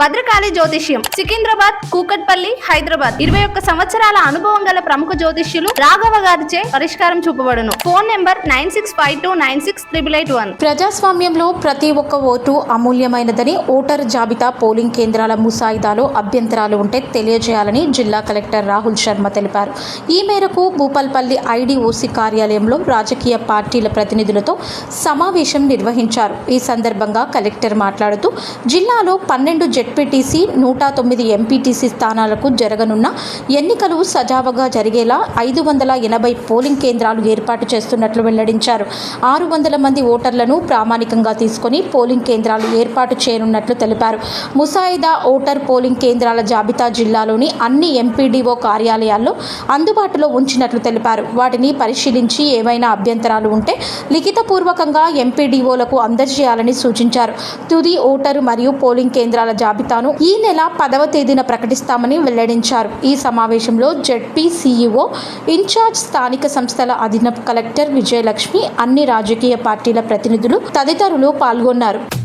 భద్రకాళి జ్యోతిష్యం సికింద్రాబాద్ కూకట్పల్లి హైదరాబాద్. ఇరవై ఒక్క సంవత్సరాల అనుభవం గల ప్రముఖ జ్యోతిష్యులు రాఘవ గారిచే పరిష్కారం చూపబడును. Phone number nine six five two nine six triple eight one. ప్రజాస్వామ్యంలో ప్రతి ఒక్క ఓటు అమూల్యమైనదని ఓటర్ జాబితా పోలింగ్ కేంద్రాల ముసాయిదాలో అభ్యంతరాలు ఉంటే తెలియజేయాలని జిల్లా కలెక్టర్ రాహుల్ శర్మ తెలిపారు. ఈ మేరకు భూపాల్పల్లి ఐడిఓసి కార్యాలయంలో రాజకీయ పార్టీల ప్రతినిధులతో సమావేశం నిర్వహించారు. ఈ సందర్భంగా కలెక్టర్ మాట్లాడుతూ జిల్లాలో పన్నెండు జెడ్పీటీసీ నూట తొమ్మిది ఎంపీటీసీ స్థానాలకు జరగనున్న ఎన్నికలు సజావుగా జరిగేలా ఐదు వందల ఎనభై పోలింగ్ కేంద్రాలు ఏర్పాటు చేస్తున్నట్లు వెల్లడించారు. ఆరు వందల మంది ఓటర్లను ప్రామాణికంగా తీసుకొని పోలింగ్ కేంద్రాలు ఏర్పాటు చేయనున్నట్లు తెలిపారు. ముసాయిదా ఓటర్ పోలింగ్ కేంద్రాల జాబితా జిల్లాలోని అన్ని ఎంపీడీఓ కార్యాలయాల్లో అందుబాటులో ఉంచినట్లు తెలిపారు. వాటిని పరిశీలించి ఏవైనా అభ్యంతరాలు ఉంటే లిఖితపూర్వకంగా ఎంపీడీఓలకు అందజేయాలని సూచించారు. తుది ఓటరు మరియు పోలింగ్ కేంద్రాల జాబితా జాబితాను ఈ నెల పదవ తేదీన ప్రకటిస్తామని వెల్లడించారు. ఈ సమావేశంలో జెడ్పీ సీఈఓ ఇన్ఛార్జ్ స్థానిక సంస్థల అధీన కలెక్టర్ విజయలక్ష్మి అన్ని రాజకీయ పార్టీల ప్రతినిధులు తదితరులు పాల్గొన్నారు.